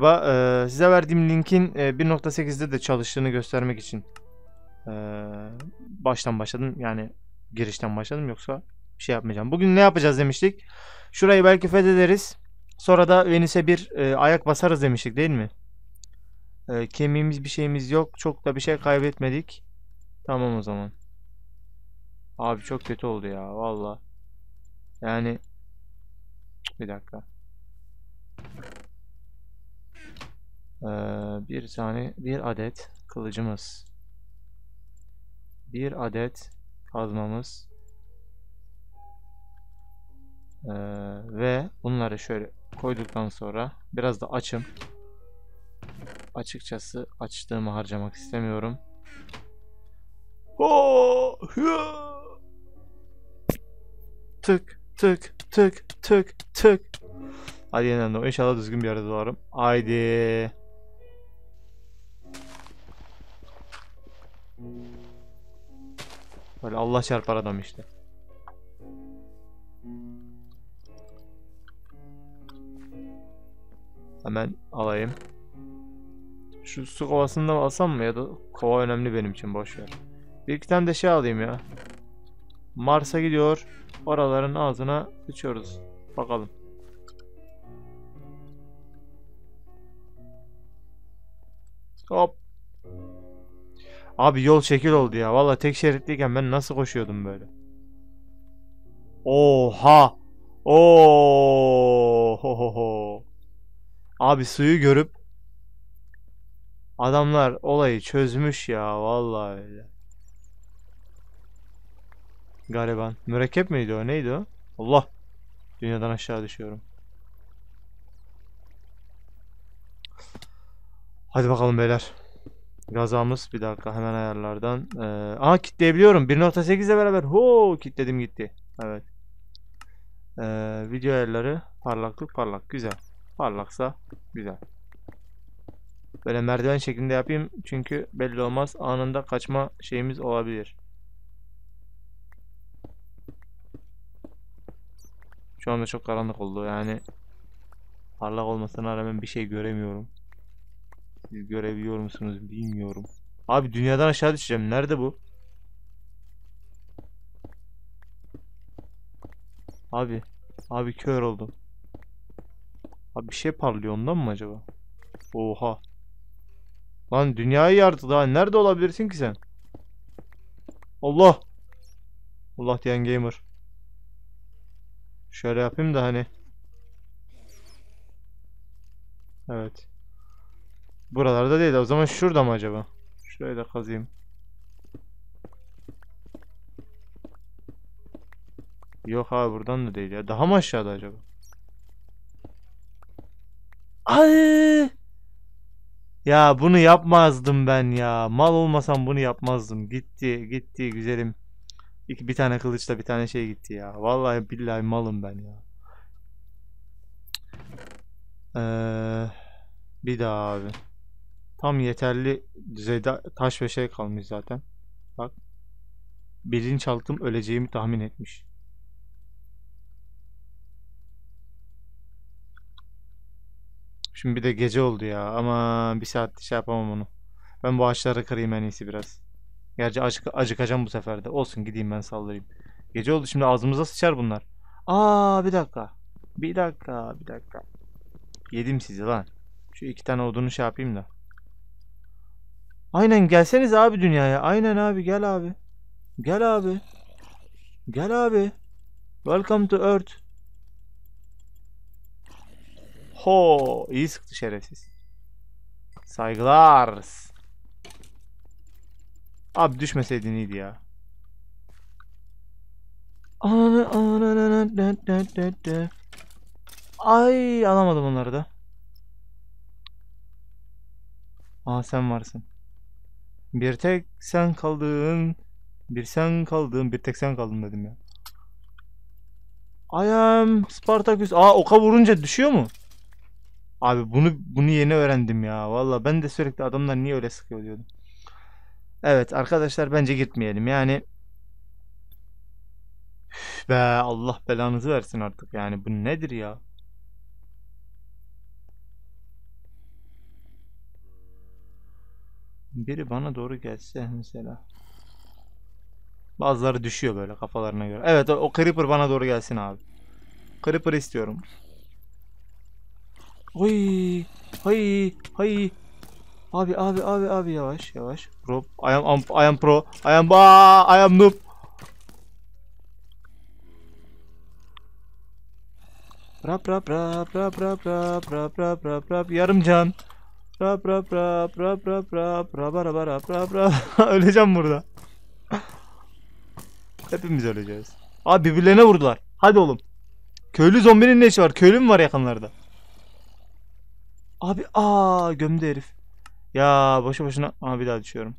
Galiba e, size verdiğim linkin e, 1.8'de de çalıştığını göstermek için e, baştan başladım. Yani girişten başladım yoksa bir şey yapmayacağım. Bugün ne yapacağız demiştik. Şurayı belki fethederiz. Sonra da Venüs'e bir e, ayak basarız demiştik değil mi? E, kemiğimiz bir şeyimiz yok. Çok da bir şey kaybetmedik. Tamam o zaman. Abi çok kötü oldu ya valla. Yani bir dakika. Ee, bir tane bir adet kılıcımız. Bir adet kazmamız. Ee, ve bunları şöyle koyduktan sonra biraz da açım. Açıkçası açtığımı harcamak istemiyorum. Tık tık tık tık tık. Hadi yeniden de inşallah düzgün bir yerde doğarım. Haydi. Böyle Allah çarpar adam işte. Hemen alayım. Şu su kovasını da alsam mı ya da kova önemli benim için boş ver. Bir iki tane de şey alayım ya. Mars'a gidiyor. Oraların ağzına sıçıyoruz. Bakalım. Hop. Abi yol şekil oldu ya. Valla tek şeritliyken ben nasıl koşuyordum böyle. Oha. Oho. Abi suyu görüp adamlar olayı çözmüş ya vallahi öyle. Gariban. Mürekkep miydi o? Neydi o? Allah. Dünyadan aşağı düşüyorum. Hadi bakalım beyler. Gazamız bir dakika hemen ayarlardan. Ee, aha kitleyebiliyorum. 1.8 ile beraber. Ho kitledim gitti. Evet. Ee, video ayarları parlaklık parlak. Güzel. Parlaksa güzel. Böyle merdiven şeklinde yapayım. Çünkü belli olmaz. Anında kaçma şeyimiz olabilir. Şu anda çok karanlık oldu yani. Parlak olmasına rağmen bir şey göremiyorum. Siz görebiliyor musunuz bilmiyorum. Abi dünyadan aşağı düşeceğim. Nerede bu? Abi. Abi kör oldum. Abi bir şey parlıyor ondan mı acaba? Oha. Lan dünyayı yardı daha. Nerede olabilirsin ki sen? Allah. Allah diyen gamer. Şöyle yapayım da hani. Evet. Buralarda değil. O zaman şurada mı acaba? Şurayı da kazıyım. Yok abi buradan da değil ya. Daha mı aşağıda acaba? Ay! Ya bunu yapmazdım ben ya. Mal olmasam bunu yapmazdım. Gitti, gitti güzelim. İki, bir tane kılıçla bir tane şey gitti ya. Vallahi billahi malım ben ya. Ee, bir daha abi. Tam yeterli düzeyde taş ve şey kalmış zaten. Bak. Bilinçaltım öleceğimi tahmin etmiş. Şimdi bir de gece oldu ya. Ama bir saat şey yapamam onu. Ben bu ağaçları kırayım en iyisi biraz. Gerçi acık acıkacağım bu sefer de. Olsun gideyim ben saldırayım. Gece oldu şimdi ağzımıza sıçar bunlar. Aa bir dakika. Bir dakika bir dakika. Yedim sizi lan. Şu iki tane odunu şey yapayım da. Aynen gelseniz abi dünyaya. Aynen abi gel abi. Gel abi. Gel abi. Welcome to Earth. Ho, iyi sıktı şerefsiz. Saygılar. Abi düşmeseydin iyiydi ya. Ay alamadım onları da. Aa sen varsın. Bir tek sen kaldın. Bir sen kaldın. Bir tek sen kaldın dedim ya. I am Spartacus. Aa oka vurunca düşüyor mu? Abi bunu bunu yeni öğrendim ya. Valla ben de sürekli adamlar niye öyle sıkıyor diyordum. Evet arkadaşlar bence gitmeyelim. Yani Üf be Allah belanızı versin artık. Yani bu nedir ya? Biri bana doğru gelse mesela. Bazıları düşüyor böyle kafalarına göre. Evet o, o Creeper bana doğru gelsin abi. Creeper istiyorum. Oy, hay, hay. Abi abi abi abi yavaş yavaş. Pro. I am, I am pro. I am ba I am noob. Rap rap rap rap rap rap rap rap rap rap yarım can. Pra pra pra pra pra pra pra para para pra pra öleceğim burada. Hepimiz öleceğiz. Abi birbirlerine vurdular. Hadi oğlum. Köylü zombinin ne işi var? Köylü mü var yakınlarda? Abi aa gömdü herif. Ya boşu boşuna aha bir daha düşüyorum.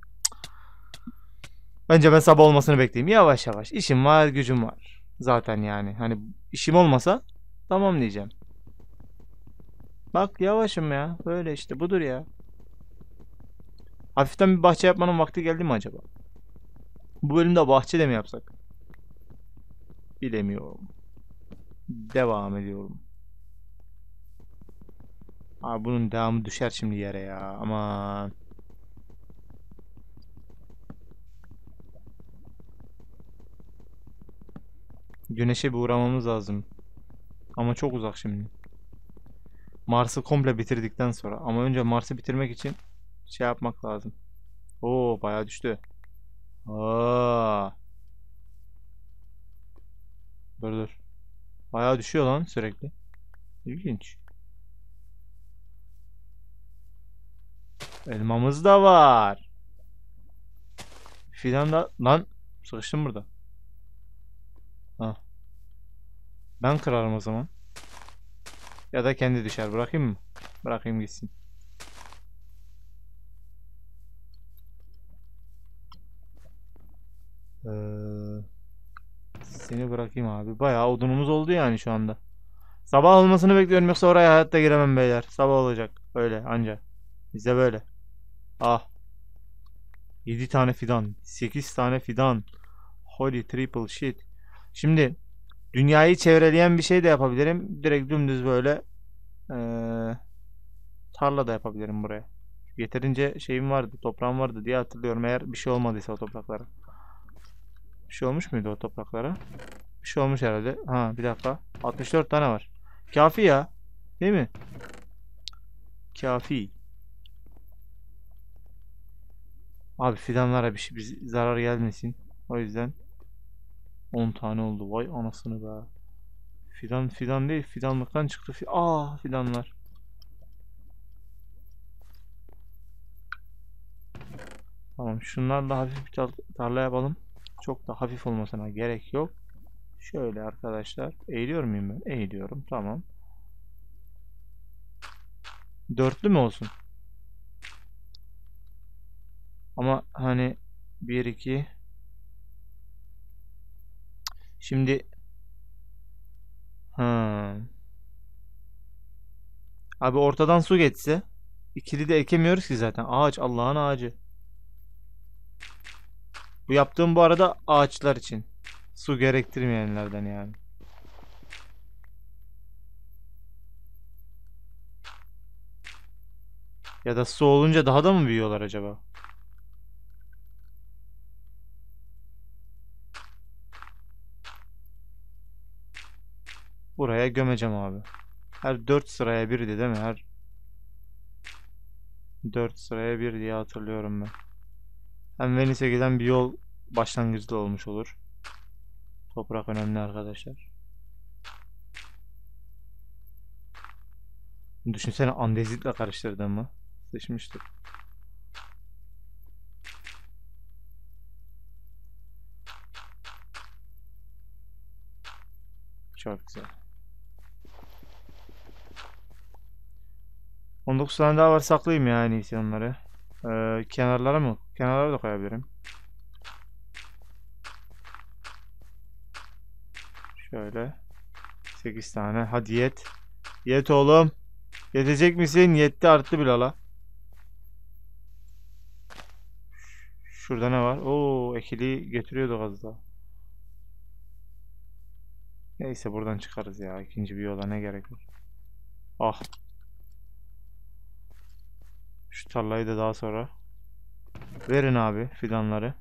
Bence ben sabah olmasını bekleyeyim. Yavaş yavaş. İşim var, gücüm var. Zaten yani. Hani işim olmasa tamam diyeceğim. Bak yavaşım ya. Böyle işte budur ya. Hafiften bir bahçe yapmanın vakti geldi mi acaba? Bu bölümde bahçe de mi yapsak? Bilemiyorum. Devam ediyorum. Abi bunun devamı düşer şimdi yere ya. Aman. Güneşe bir uğramamız lazım. Ama çok uzak şimdi. Mars'ı komple bitirdikten sonra. Ama önce Mars'ı bitirmek için şey yapmak lazım. Oo bayağı düştü. Aa. Dur dur. Bayağı düşüyor lan sürekli. İlginç. Elmamız da var. Fidan da lan sıkıştım burada. Ha. Ben kırarım o zaman. Ya da kendi düşer. Bırakayım mı? Bırakayım gitsin. Ee, seni bırakayım abi. Bayağı odunumuz oldu yani şu anda. Sabah olmasını bekliyorum yoksa oraya hayatta giremem beyler. Sabah olacak. Öyle anca. Bize böyle. Ah. 7 tane fidan. 8 tane fidan. Holy triple shit. Şimdi dünyayı çevreleyen bir şey de yapabilirim. Direkt dümdüz böyle eee, tarla da yapabilirim buraya. Yeterince şeyim vardı, toprağım vardı diye hatırlıyorum. Eğer bir şey olmadıysa o topraklara. Bir şey olmuş muydu o topraklara? Bir şey olmuş herhalde. Ha bir dakika. 64 tane var. Kafi ya. Değil mi? Kafi. Abi fidanlara bir şey bir zarar gelmesin. O yüzden 10 tane oldu. Vay anasını be. Fidan fidan değil. Fidanlıktan çıktı. Aa fidanlar. Tamam şunlarla hafif bir tar- tarla yapalım. Çok da hafif olmasına gerek yok. Şöyle arkadaşlar. Eğiliyor muyum ben? Eğiliyorum. Tamam. Dörtlü mü olsun? Ama hani 1 2 Şimdi ha. Abi ortadan su geçse ikili de ekemiyoruz ki zaten. Ağaç Allah'ın ağacı. Bu yaptığım bu arada ağaçlar için. Su gerektirmeyenlerden yani. Ya da su olunca daha da mı büyüyorlar acaba? Buraya gömeceğim abi. Her 4 sıraya bir değil mi? Her 4 sıraya bir diye hatırlıyorum ben. Hem Venice'e giden bir yol başlangıçta olmuş olur. Toprak önemli arkadaşlar. Düşünsene andezitle karıştırdığımı. Sıçmıştık. Çok güzel. 19 tane daha var saklayayım ya en iyisi onları. Ee, kenarlara mı? Kenarlara da koyabilirim. Şöyle. 8 tane. Hadi yet. Yet oğlum. Yetecek misin? Yetti arttı bile. Şurada ne var? Oo, ekili getiriyorduk az. Neyse buradan çıkarız ya. İkinci bir yola ne gerek var? Ah. Şu tarlayı da daha sonra Verin abi fidanları.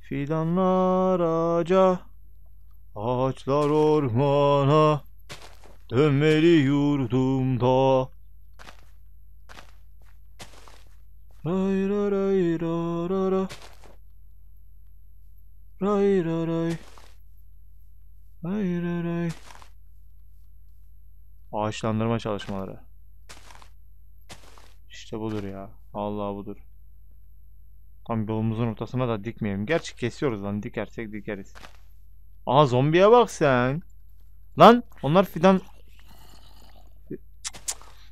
Fidanlar ağaca, ağaçlar ormana, dönmeli yurdumda. Ray ray ray ra ra ra. Ray ray ray. Ray ray ray. Ağaçlandırma çalışmaları. İşte budur ya. Allah budur. Tam yolumuzun ortasına da dikmeyelim. Gerçi kesiyoruz lan. Dikersek dikeriz. Aa zombiye bak sen. Lan onlar fidan...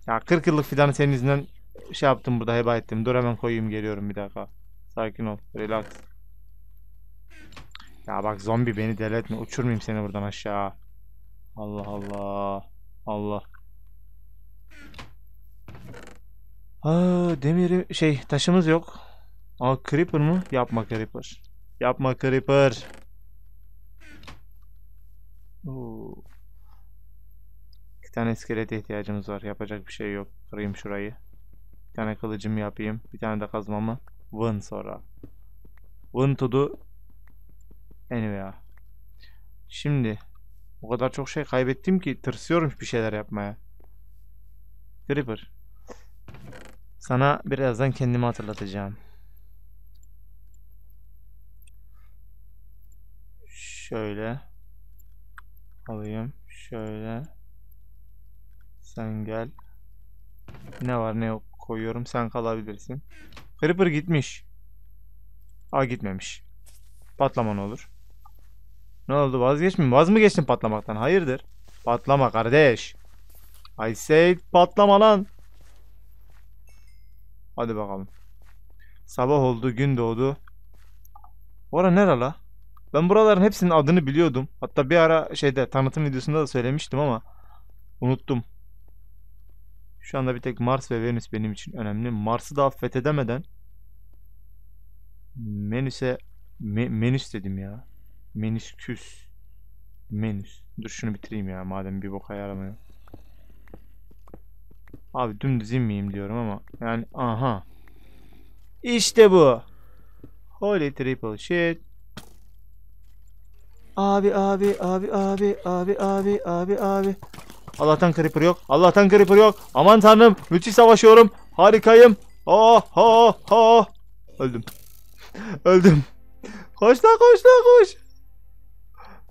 Ya 40 yıllık fidanı senin yüzünden şey yaptım burada heba ettim. Dur hemen koyayım geliyorum bir dakika. Sakin ol. Relax. Ya bak zombi beni deli etme. Uçurmayayım seni buradan aşağı. Allah Allah. Allah. Aa, demiri şey taşımız yok. Aa creeper mı? Yapma creeper. Yapma creeper. Oo. İki tane iskelete ihtiyacımız var. Yapacak bir şey yok. Kırayım şurayı. Bir tane kılıcım yapayım. Bir tane de kazmamı. Win sonra. Win to do anyway. Şimdi o kadar çok şey kaybettim ki tırsıyorum bir şeyler yapmaya. Creeper. Sana birazdan kendimi hatırlatacağım. Şöyle alayım. Şöyle. Sen gel. Ne var ne yok koyuyorum. Sen kalabilirsin. Creeper gitmiş. Aa gitmemiş. Patlama ne olur. Ne oldu vazgeç? Vaz mı geçtin patlamaktan? Hayırdır? Patlama kardeş. I say patlama lan. Hadi bakalım. Sabah oldu, gün doğdu. Ora nere la? Ben buraların hepsinin adını biliyordum. Hatta bir ara şeyde tanıtım videosunda da söylemiştim ama unuttum. Şu anda bir tek Mars ve Venüs benim için önemli. Mars'ı daha fethedemeden Menüs'e Me Menüs dedim ya. Menüsküs. Menüs. Dur şunu bitireyim ya madem bir boka yaramıyor. Abi dümdüz inmeyeyim diyorum ama yani aha. İşte bu. Holy triple shit. Abi abi abi abi abi abi abi abi. Allah'tan creeper yok. Allah'tan creeper yok. Aman tanrım müthiş savaşıyorum. Harikayım. Oh oh oh. Öldüm. Öldüm. Koş lan koş lan koş.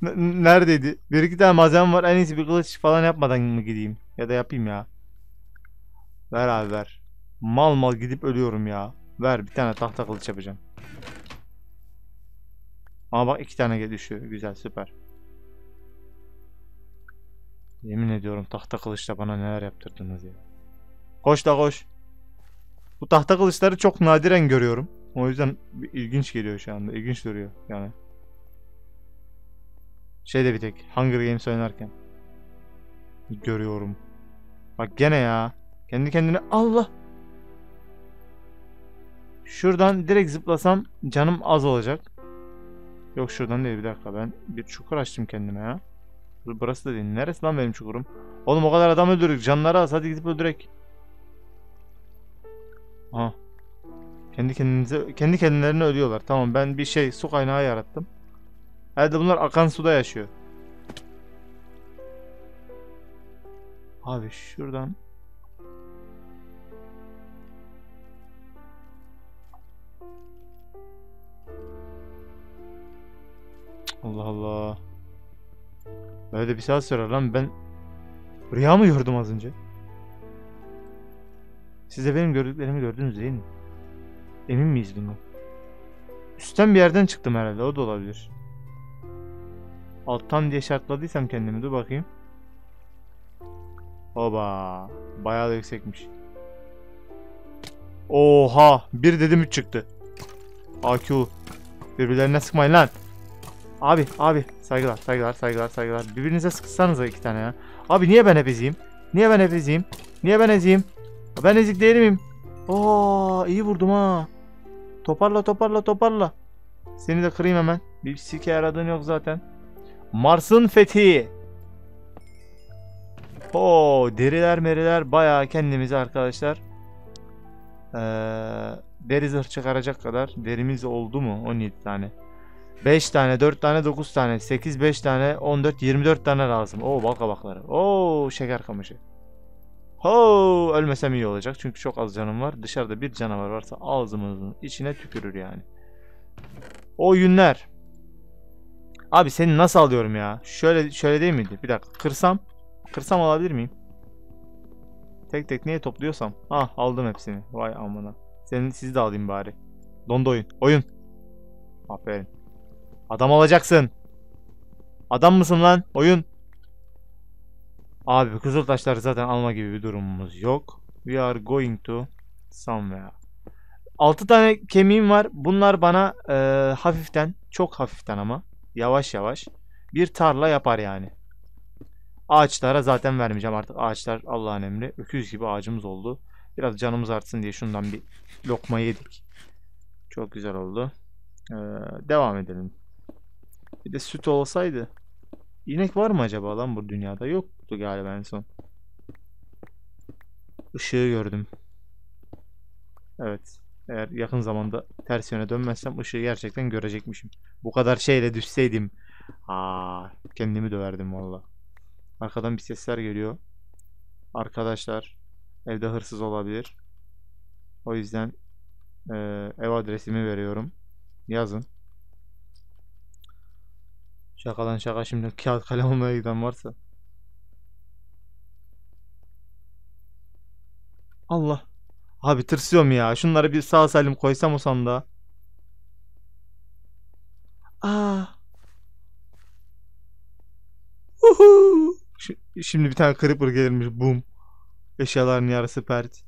N- neredeydi? Bir iki tane malzeme var. En iyisi bir kılıç falan yapmadan mı gideyim? Ya da yapayım ya. Ver abi ver. Mal mal gidip ölüyorum ya. Ver bir tane tahta kılıç yapacağım. Ama bak iki tane düşüyor. Güzel süper. Yemin ediyorum tahta kılıçla bana neler yaptırdınız ya. Koş da koş. Bu tahta kılıçları çok nadiren görüyorum. O yüzden ilginç geliyor şu anda. İlginç duruyor yani. Şey de bir tek Hunger Games oynarken. Görüyorum. Bak gene ya. Kendi kendine Allah. Şuradan direkt zıplasam canım az olacak. Yok şuradan değil bir dakika ben bir çukur açtım kendime ya. Burası da değil. Neresi lan benim çukurum? Oğlum o kadar adam öldürdük. Canları az. Hadi gidip öldürek. Aha. Kendi kendinize kendi kendilerine ölüyorlar. Tamam ben bir şey su kaynağı yarattım. Herhalde bunlar akan suda yaşıyor. Abi şuradan Böyle bir saat sonra lan ben rüya mı gördüm az önce? Siz de benim gördüklerimi gördünüz değil mi? Emin miyiz bundan? Üstten bir yerden çıktım herhalde o da olabilir. Alttan diye şartladıysam kendimi dur bakayım. Oba bayağı da yüksekmiş. Oha bir dedim 3 çıktı. AQ birbirlerine sıkmayın lan. Abi abi saygılar saygılar saygılar saygılar. Birbirinize sıksanıza iki tane ya. Abi niye ben hep eziyim? Niye ben hep eziyim? Niye ben eziyim? Ben ezik değil miyim? Oo iyi vurdum ha. Toparla toparla toparla. Seni de kırayım hemen. Bir sike yaradığın yok zaten. Mars'ın fethi. Oo deriler meriler bayağı kendimizi arkadaşlar Ee, deri zırh çıkaracak kadar derimiz oldu mu? 17 tane. 5 tane, 4 tane, 9 tane, 8, 5 tane, 14, 24 tane lazım. Oo bal kabakları. Oo şeker kamışı. Ho ölmesem iyi olacak çünkü çok az canım var. Dışarıda bir canavar varsa ağzımızın içine tükürür yani. O yünler. Abi seni nasıl alıyorum ya? Şöyle şöyle değil miydi? Bir dakika kırsam. Kırsam alabilir miyim? Tek tek niye topluyorsam. Ah aldım hepsini. Vay amına. Senin sizi de alayım bari. Dondu oyun. Oyun. Aferin. Adam olacaksın. Adam mısın lan? Oyun. Abi kızıl taşları zaten alma gibi bir durumumuz yok. We are going to somewhere. 6 tane kemiğim var. Bunlar bana e, hafiften, çok hafiften ama yavaş yavaş bir tarla yapar yani. Ağaçlara zaten vermeyeceğim artık. Ağaçlar Allah'ın emri. Öküz gibi ağacımız oldu. Biraz canımız artsın diye şundan bir lokma yedik. Çok güzel oldu. Ee, devam edelim. Bir de süt olsaydı. İnek var mı acaba lan bu dünyada? Yoktu galiba en son. Işığı gördüm. Evet. Eğer yakın zamanda ters yöne dönmezsem ışığı gerçekten görecekmişim. Bu kadar şeyle düşseydim. Aa, kendimi döverdim valla. Arkadan bir sesler geliyor. Arkadaşlar evde hırsız olabilir. O yüzden e, ev adresimi veriyorum. Yazın. Şakadan şaka şimdi kağıt kalem almaya giden varsa. Allah. Abi tırsıyorum ya. Şunları bir sağ salim koysam o sandığa. Aa. Uhu. Ş- Şimdi bir tane creeper gelirmiş. Boom. Eşyaların yarısı pert.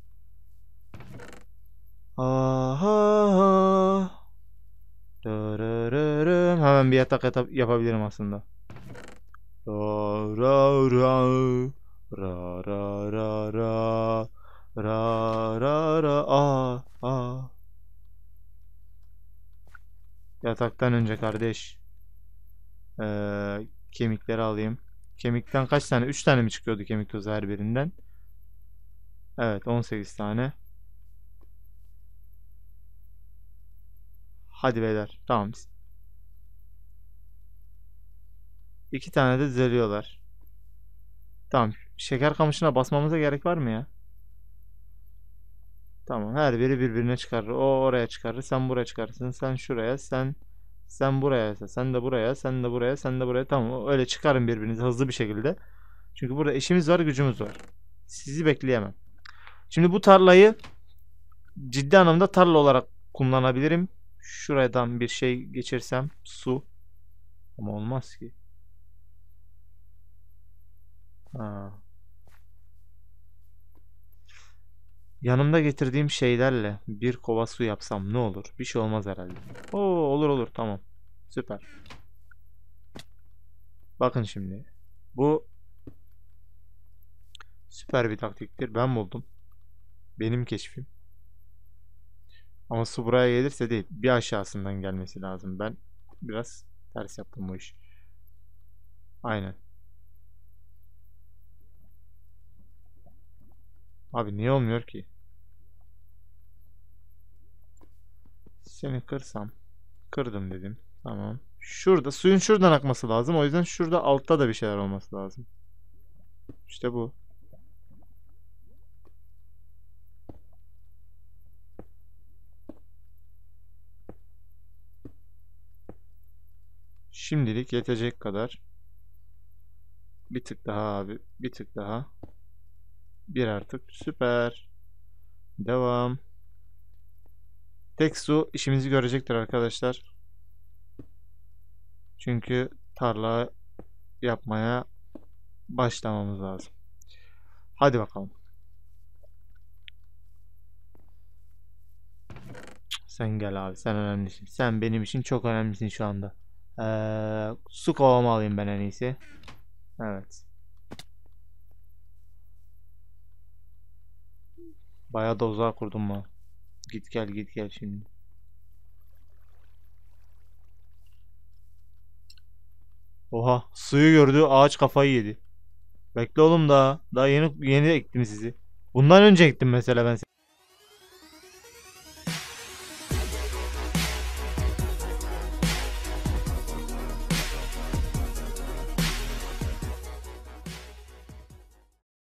Aha. Hemen bir yatak yata- yapabilirim aslında. Ra ra ra. Ra ra ra ra. Ra ra ra. Aa, aa. Yataktan önce kardeş. Ee, kemikleri alayım. Kemikten kaç tane? 3 tane mi çıkıyordu kemik tozu her birinden? Evet 18 tane. Hadi beyler. Tamam. İki tane de düzeliyorlar. Tamam. Şeker kamışına basmamıza gerek var mı ya? Tamam. Her biri birbirine çıkarır. O oraya çıkarır. Sen buraya çıkarsın. Sen şuraya. Sen sen buraya. Sen de buraya. Sen de buraya. Sen de buraya. Tamam. Öyle çıkarın birbirinizi hızlı bir şekilde. Çünkü burada işimiz var, gücümüz var. Sizi bekleyemem. Şimdi bu tarlayı ciddi anlamda tarla olarak kullanabilirim. Şuradan bir şey geçirsem su. Ama olmaz ki. Yanımda getirdiğim şeylerle bir kova su yapsam ne olur? Bir şey olmaz herhalde. Oo olur olur tamam. Süper. Bakın şimdi. Bu süper bir taktiktir. Ben buldum. Benim keşfim. Ama su buraya gelirse değil. Bir aşağısından gelmesi lazım. Ben biraz ters yaptım bu iş. Aynen. Abi niye olmuyor ki? Seni kırsam. Kırdım dedim. Tamam. Şurada suyun şuradan akması lazım. O yüzden şurada altta da bir şeyler olması lazım. İşte bu. Şimdilik yetecek kadar. Bir tık daha abi. Bir tık daha. Bir artık. Süper. Devam. Tek su işimizi görecektir arkadaşlar. Çünkü tarla yapmaya başlamamız lazım. Hadi bakalım. Sen gel abi. Sen önemlisin. Sen benim için çok önemlisin şu anda. Ee, su kovamı alayım ben en iyisi. Evet. Bayağı da uzağa kurdum mu? Git gel git gel şimdi. Oha suyu gördü ağaç kafayı yedi. Bekle oğlum daha. Daha yeni yeni ektim sizi. Bundan önce ektim mesela ben